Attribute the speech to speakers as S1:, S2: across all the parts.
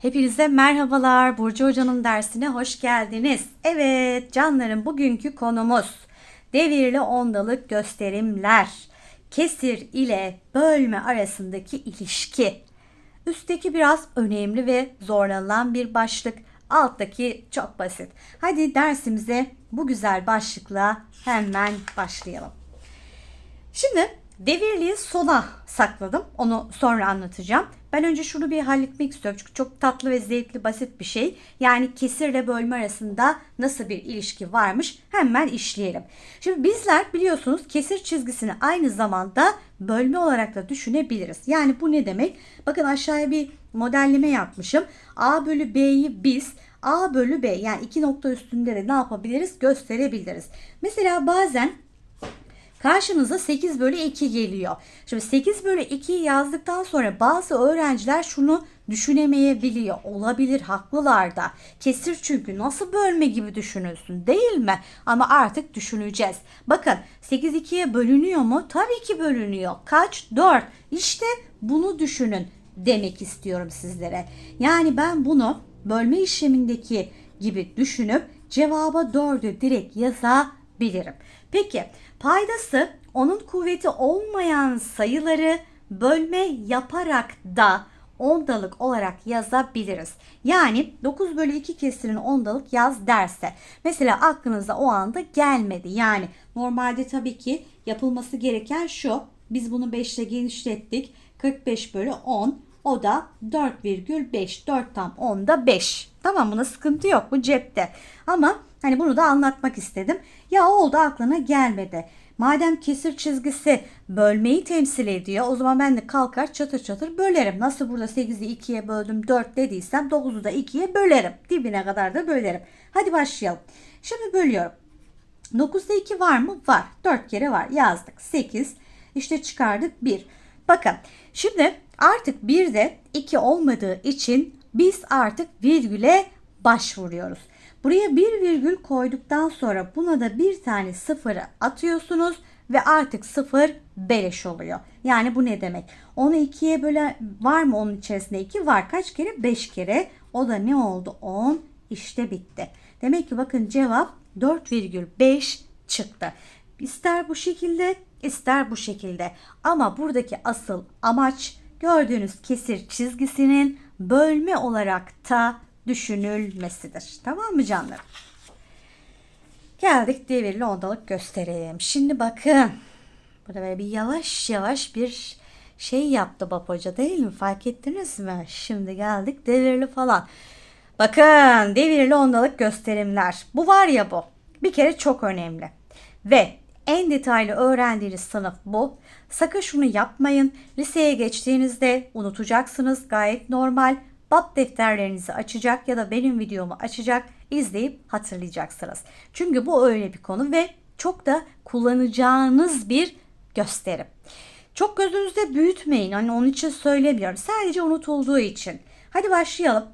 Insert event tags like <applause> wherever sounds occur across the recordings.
S1: Hepinize merhabalar. Burcu Hoca'nın dersine hoş geldiniz. Evet canlarım bugünkü konumuz devirli ondalık gösterimler. Kesir ile bölme arasındaki ilişki. Üstteki biraz önemli ve zorlanılan bir başlık. Alttaki çok basit. Hadi dersimize bu güzel başlıkla hemen başlayalım. Şimdi devirliği sona sakladım. Onu sonra anlatacağım. Ben önce şunu bir halletmek istiyorum. Çünkü çok tatlı ve zevkli basit bir şey. Yani kesirle bölme arasında nasıl bir ilişki varmış hemen işleyelim. Şimdi bizler biliyorsunuz kesir çizgisini aynı zamanda bölme olarak da düşünebiliriz. Yani bu ne demek? Bakın aşağıya bir modelleme yapmışım. A bölü B'yi biz A bölü B yani iki nokta üstünde de ne yapabiliriz? Gösterebiliriz. Mesela bazen Karşınıza 8 bölü 2 geliyor. Şimdi 8 bölü 2'yi yazdıktan sonra bazı öğrenciler şunu düşünemeyebiliyor. Olabilir haklılar da. Kesir çünkü nasıl bölme gibi düşünülsün değil mi? Ama artık düşüneceğiz. Bakın 8 2'ye bölünüyor mu? Tabii ki bölünüyor. Kaç? 4. İşte bunu düşünün demek istiyorum sizlere. Yani ben bunu bölme işlemindeki gibi düşünüp cevaba 4'ü direkt yazabilirim. Peki paydası onun kuvveti olmayan sayıları bölme yaparak da ondalık olarak yazabiliriz. Yani 9 bölü 2 kesirin ondalık yaz derse. Mesela aklınıza o anda gelmedi. Yani normalde tabii ki yapılması gereken şu. Biz bunu 5 ile genişlettik. 45 bölü 10. O da 4,5. 4 tam 10'da 5. Tamam buna sıkıntı yok. Bu cepte. Ama hani bunu da anlatmak istedim. Ya oldu aklına gelmedi. Madem kesir çizgisi bölmeyi temsil ediyor o zaman ben de kalkar çatır çatır bölerim. Nasıl burada 8'i 2'ye böldüm 4 dediysem 9'u da 2'ye bölerim. Dibine kadar da bölerim. Hadi başlayalım. Şimdi bölüyorum. 9'da 2 var mı? Var. 4 kere var. Yazdık. 8. İşte çıkardık 1. Bakın şimdi artık 1'de 2 olmadığı için biz artık virgüle başvuruyoruz. Buraya bir virgül koyduktan sonra buna da bir tane sıfırı atıyorsunuz ve artık sıfır beleş oluyor. Yani bu ne demek? Onu ikiye böyle var mı onun içerisinde 2 var. Kaç kere? 5 kere. O da ne oldu? 10. İşte bitti. Demek ki bakın cevap 4,5 çıktı. İster bu şekilde ister bu şekilde. Ama buradaki asıl amaç gördüğünüz kesir çizgisinin bölme olarak da düşünülmesidir. Tamam mı canlarım? Geldik devirli ondalık göstereyim. Şimdi bakın. Burada böyle bir yavaş yavaş bir şey yaptı Bab Hoca değil mi? Fark ettiniz mi? Şimdi geldik devirli falan. Bakın devirli ondalık gösterimler. Bu var ya bu. Bir kere çok önemli. Ve en detaylı öğrendiğiniz sınıf bu. Sakın şunu yapmayın. Liseye geçtiğinizde unutacaksınız. Gayet normal. Bab defterlerinizi açacak ya da benim videomu açacak, izleyip hatırlayacaksınız. Çünkü bu öyle bir konu ve çok da kullanacağınız bir gösterim. Çok gözünüzde büyütmeyin. Hani onun için söylemiyorum. Sadece unutulduğu için. Hadi başlayalım.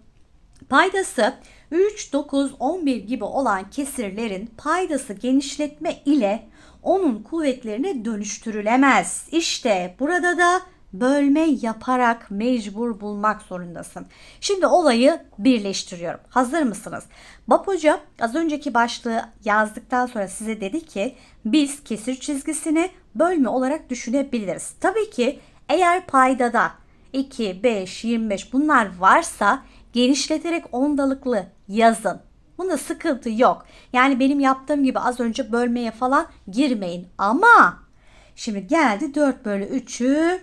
S1: Paydası 3, 9, 11 gibi olan kesirlerin paydası genişletme ile onun kuvvetlerine dönüştürülemez. İşte burada da bölme yaparak mecbur bulmak zorundasın. Şimdi olayı birleştiriyorum. Hazır mısınız? Bab Hoca az önceki başlığı yazdıktan sonra size dedi ki biz kesir çizgisini bölme olarak düşünebiliriz. Tabii ki eğer paydada 2, 5, 25 bunlar varsa genişleterek ondalıklı yazın. Bunda sıkıntı yok. Yani benim yaptığım gibi az önce bölmeye falan girmeyin. Ama şimdi geldi 4 bölü 3'ü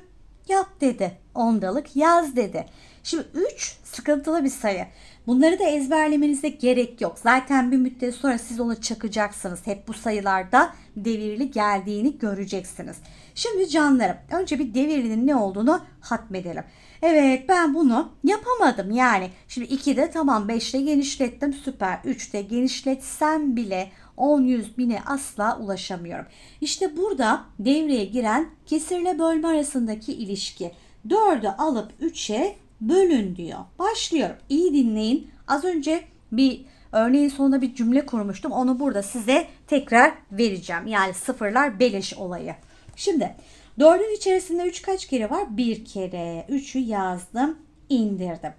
S1: yap dedi. Ondalık yaz dedi. Şimdi 3 sıkıntılı bir sayı. Bunları da ezberlemenize gerek yok. Zaten bir müddet sonra siz onu çakacaksınız. Hep bu sayılarda devirli geldiğini göreceksiniz. Şimdi canlarım önce bir devirlinin ne olduğunu hatmedelim. Evet ben bunu yapamadım yani. Şimdi 2'de tamam 5'te genişlettim süper. 3'te genişletsem bile 10 100 bine asla ulaşamıyorum. İşte burada devreye giren kesirle bölme arasındaki ilişki. 4'ü alıp 3'e bölün diyor. Başlıyorum. İyi dinleyin. Az önce bir örneğin sonunda bir cümle kurmuştum. Onu burada size tekrar vereceğim. Yani sıfırlar beleş olayı. Şimdi 4'ün içerisinde 3 kaç kere var? Bir kere. 3'ü yazdım, indirdim.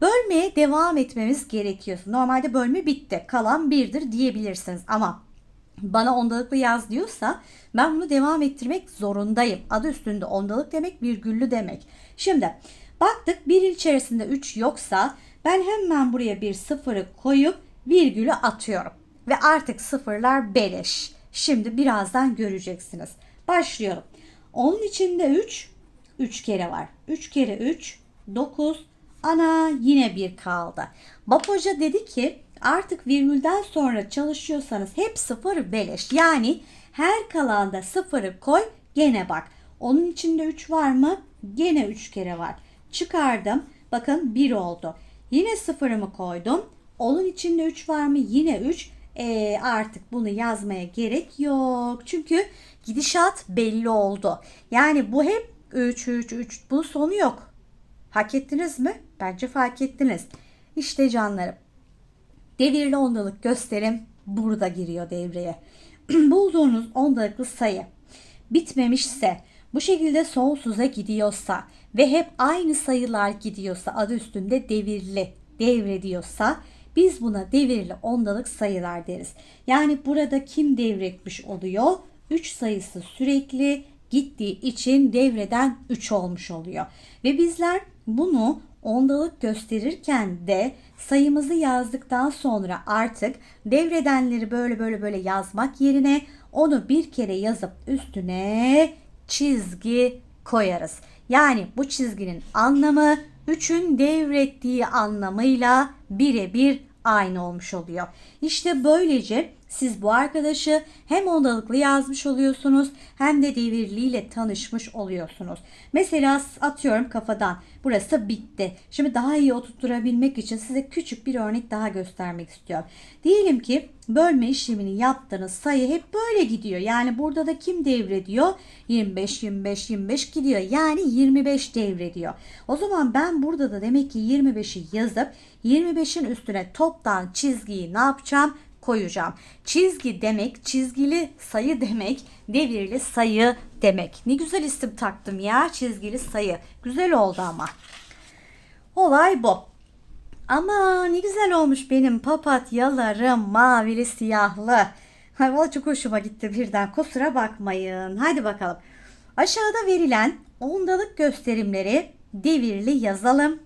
S1: Bölmeye devam etmemiz gerekiyor. Normalde bölme bitti. Kalan birdir diyebilirsiniz ama bana ondalıklı yaz diyorsa ben bunu devam ettirmek zorundayım. Adı üstünde ondalık demek virgüllü demek. Şimdi baktık birin içerisinde 3 yoksa ben hemen buraya bir sıfırı koyup virgülü atıyorum. Ve artık sıfırlar beleş. Şimdi birazdan göreceksiniz. Başlıyorum. Onun içinde 3, 3 kere var. 3 kere 3, 9. Ana yine bir kaldı. Bab dedi ki artık virgülden sonra çalışıyorsanız hep sıfır beleş. Yani her kalanda sıfırı koy gene bak. Onun içinde 3 var mı? Gene 3 kere var. Çıkardım. Bakın 1 oldu. Yine sıfırımı koydum. Onun içinde 3 var mı? Yine 3. E, artık bunu yazmaya gerek yok. Çünkü gidişat belli oldu. Yani bu hep 3 3 3 bunun sonu yok. Hak ettiniz mi? Bence fark ettiniz. İşte canlarım. Devirli ondalık gösterim burada giriyor devreye. <clears throat> Bulduğunuz ondalıklı sayı bitmemişse, bu şekilde sonsuza gidiyorsa ve hep aynı sayılar gidiyorsa adı üstünde devirli devrediyorsa biz buna devirli ondalık sayılar deriz. Yani burada kim devretmiş oluyor? 3 sayısı sürekli gittiği için devreden 3 olmuş oluyor. Ve bizler bunu ondalık gösterirken de sayımızı yazdıktan sonra artık devredenleri böyle böyle böyle yazmak yerine onu bir kere yazıp üstüne çizgi koyarız. Yani bu çizginin anlamı 3'ün devrettiği anlamıyla birebir aynı olmuş oluyor. İşte böylece siz bu arkadaşı hem ondalıklı yazmış oluyorsunuz hem de devirliyle tanışmış oluyorsunuz. Mesela atıyorum kafadan burası bitti. Şimdi daha iyi oturtturabilmek için size küçük bir örnek daha göstermek istiyorum. Diyelim ki bölme işlemini yaptığınız sayı hep böyle gidiyor. Yani burada da kim devrediyor? 25, 25, 25 gidiyor. Yani 25 devrediyor. O zaman ben burada da demek ki 25'i yazıp 25'in üstüne toptan çizgiyi ne yapacağım? Koyacağım. Çizgi demek, çizgili sayı demek, devirli sayı demek. Ne güzel isim taktım ya çizgili sayı. Güzel oldu ama. Olay bu. Ama ne güzel olmuş benim papatyalarım mavili siyahlı. Hay valla çok hoşuma gitti birden kusura bakmayın. Hadi bakalım. Aşağıda verilen ondalık gösterimleri devirli yazalım.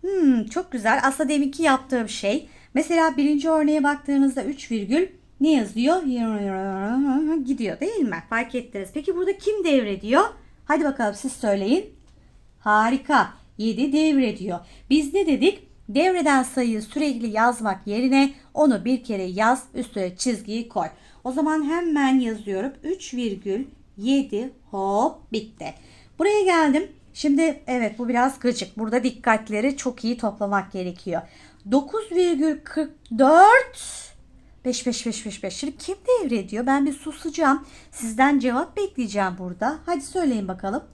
S1: Hmm, çok güzel. Aslında deminki yaptığım şey Mesela birinci örneğe baktığınızda 3 virgül ne yazıyor? Gidiyor değil mi? Fark ettiniz. Peki burada kim devrediyor? Hadi bakalım siz söyleyin. Harika. 7 devrediyor. Biz ne dedik? Devreden sayıyı sürekli yazmak yerine onu bir kere yaz üstüne çizgiyi koy. O zaman hemen yazıyorum. 3,7 hop bitti. Buraya geldim. Şimdi evet bu biraz gıcık. Burada dikkatleri çok iyi toplamak gerekiyor. 9,44 5 5 5 5 5. Şimdi kim devrediyor? Ben bir susacağım. Sizden cevap bekleyeceğim burada. Hadi söyleyin bakalım.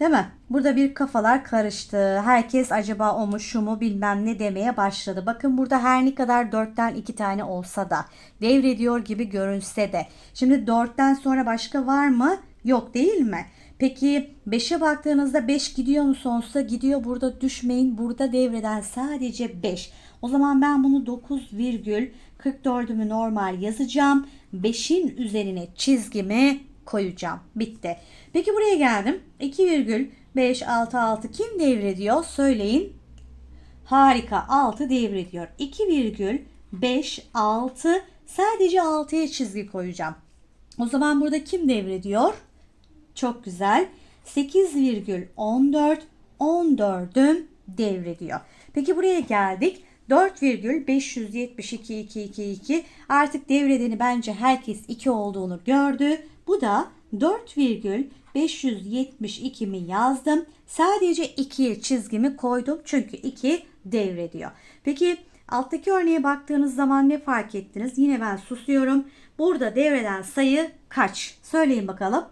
S1: Değil mi? Burada bir kafalar karıştı. Herkes acaba o mu şu mu bilmem ne demeye başladı. Bakın burada her ne kadar 4'ten 2 tane olsa da devrediyor gibi görünse de. Şimdi 4'ten sonra başka var mı? Yok değil mi? Peki 5'e baktığınızda 5 gidiyor mu sonsuza? Gidiyor. Burada düşmeyin. Burada devreden sadece 5. O zaman ben bunu 9,44'ümü normal yazacağım. 5'in üzerine çizgimi koyacağım. Bitti. Peki buraya geldim. 2,566 kim devrediyor? Söyleyin. Harika. 6 devrediyor. 2,56 sadece 6'ya çizgi koyacağım. O zaman burada kim devrediyor? Çok güzel. 8,14 14'üm devrediyor. Peki buraya geldik. 4,572 2 2 2 artık devredeni bence herkes 2 olduğunu gördü. Bu da 4,572'mi yazdım. Sadece 2'ye çizgimi koydum çünkü 2 devrediyor. Peki alttaki örneğe baktığınız zaman ne fark ettiniz? Yine ben susuyorum. Burada devreden sayı kaç? Söyleyin bakalım.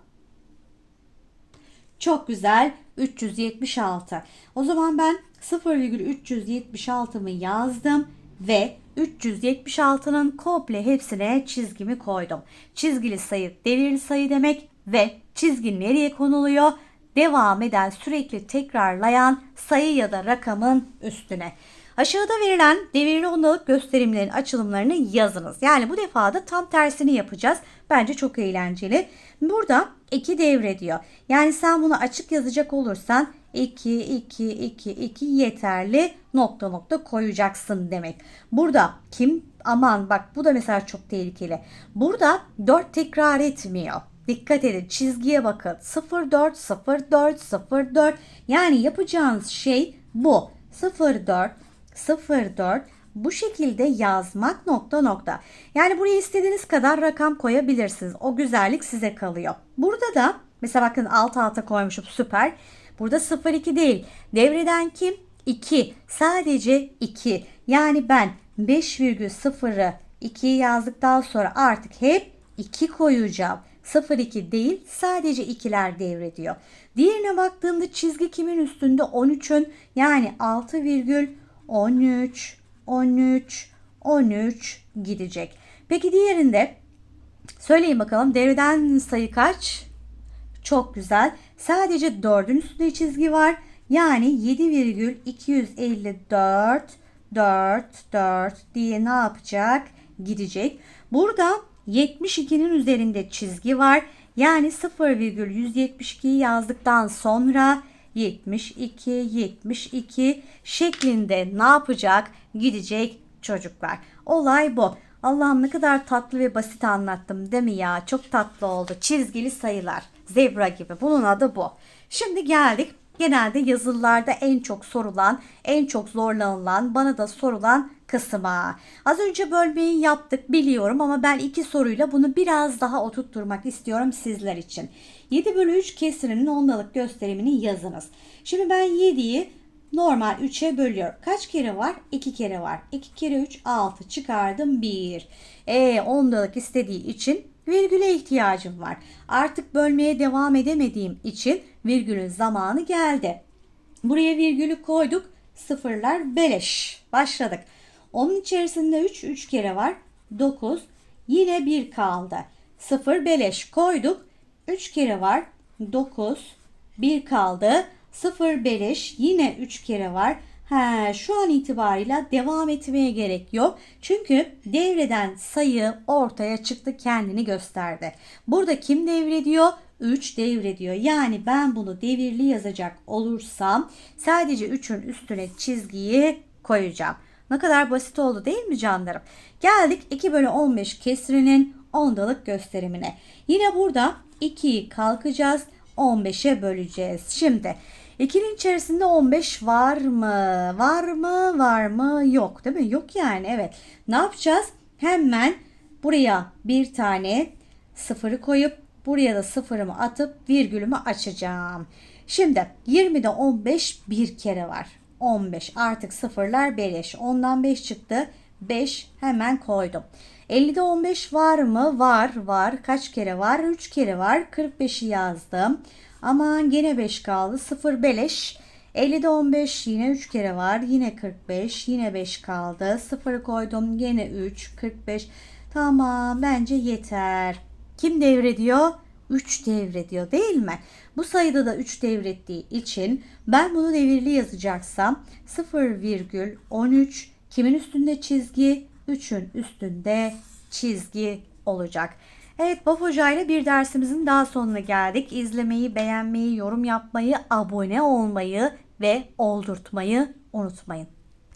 S1: Çok güzel. 376. O zaman ben 0,376'mı yazdım ve 376'nın komple hepsine çizgimi koydum. Çizgili sayı devirli sayı demek ve çizgi nereye konuluyor? devam eden, sürekli tekrarlayan sayı ya da rakamın üstüne. Aşağıda verilen devirli ondalık gösterimlerin açılımlarını yazınız. Yani bu defa da tam tersini yapacağız. Bence çok eğlenceli. Burada 2 devre diyor. Yani sen bunu açık yazacak olursan 2, 2, 2, 2 yeterli nokta nokta koyacaksın demek. Burada kim aman bak bu da mesela çok tehlikeli. Burada 4 tekrar etmiyor. Dikkat edin çizgiye bakın 04 04 04 yani yapacağınız şey bu 04 04 bu şekilde yazmak nokta nokta. Yani buraya istediğiniz kadar rakam koyabilirsiniz. O güzellik size kalıyor. Burada da mesela bakın alt alta koymuşum süper. Burada 02 değil. Devreden kim? 2. Sadece 2. Yani ben 5,0'ı 2'yi yazdıktan sonra artık hep 2 koyacağım. 02 değil sadece ikiler devrediyor. Diğerine baktığımda çizgi kimin üstünde? 13'ün yani 6,13 13 13 gidecek. Peki diğerinde söyleyin bakalım devreden sayı kaç? Çok güzel. Sadece 4'ün üstünde çizgi var. Yani 7,254 4 4 diye ne yapacak? Gidecek. Burada 72'nin üzerinde çizgi var. Yani 0,172'yi yazdıktan sonra 72 72 şeklinde ne yapacak? Gidecek çocuklar. Olay bu. Allah'ım ne kadar tatlı ve basit anlattım değil mi ya? Çok tatlı oldu. Çizgili sayılar. Zebra gibi. Bunun adı bu. Şimdi geldik genelde yazılılarda en çok sorulan, en çok zorlanılan, bana da sorulan kısma. Az önce bölmeyi yaptık biliyorum ama ben iki soruyla bunu biraz daha oturtturmak istiyorum sizler için. 7 bölü 3 kesirinin ondalık gösterimini yazınız. Şimdi ben 7'yi normal 3'e bölüyorum. Kaç kere var? 2 kere var. 2 kere 3 6 çıkardım 1. E ondalık istediği için virgüle ihtiyacım var. Artık bölmeye devam edemediğim için virgülün zamanı geldi. Buraya virgülü koyduk. Sıfırlar beleş. Başladık. Onun içerisinde 3, 3 kere var. 9. Yine 1 kaldı. 0 beleş koyduk. 3 kere var. 9. 1 kaldı. 0 beleş yine 3 kere var. He, şu an itibarıyla devam etmeye gerek yok. Çünkü devreden sayı ortaya çıktı kendini gösterdi. Burada kim devrediyor? 3 devrediyor. Yani ben bunu devirli yazacak olursam sadece 3'ün üstüne çizgiyi koyacağım. Ne kadar basit oldu değil mi canlarım? Geldik 2 bölü 15 kesrinin ondalık gösterimine. Yine burada 2'yi kalkacağız. 15'e böleceğiz. Şimdi 2'nin içerisinde 15 var mı? Var mı? Var mı? Yok değil mi? Yok yani evet. Ne yapacağız? Hemen buraya bir tane sıfırı koyup buraya da sıfırımı atıp virgülümü açacağım. Şimdi 20'de 15 bir kere var. 15 artık sıfırlar beleş. Ondan 5 çıktı. 5 hemen koydum. 50'de 15 var mı? Var var. Kaç kere var? 3 kere var. 45'i yazdım. Aman gene 5 kaldı. 0 beleş. 50'de 15 yine 3 kere var. Yine 45. Yine 5 kaldı. 0'ı koydum. Gene 3. 45. Tamam bence yeter. Kim devrediyor? 3 devrediyor değil mi? Bu sayıda da 3 devrettiği için ben bunu devirli yazacaksam 0,13 kimin üstünde çizgi? 3'ün üstünde çizgi olacak. Evet Baf Hoca ile bir dersimizin daha sonuna geldik. İzlemeyi, beğenmeyi, yorum yapmayı, abone olmayı ve oldurtmayı unutmayın.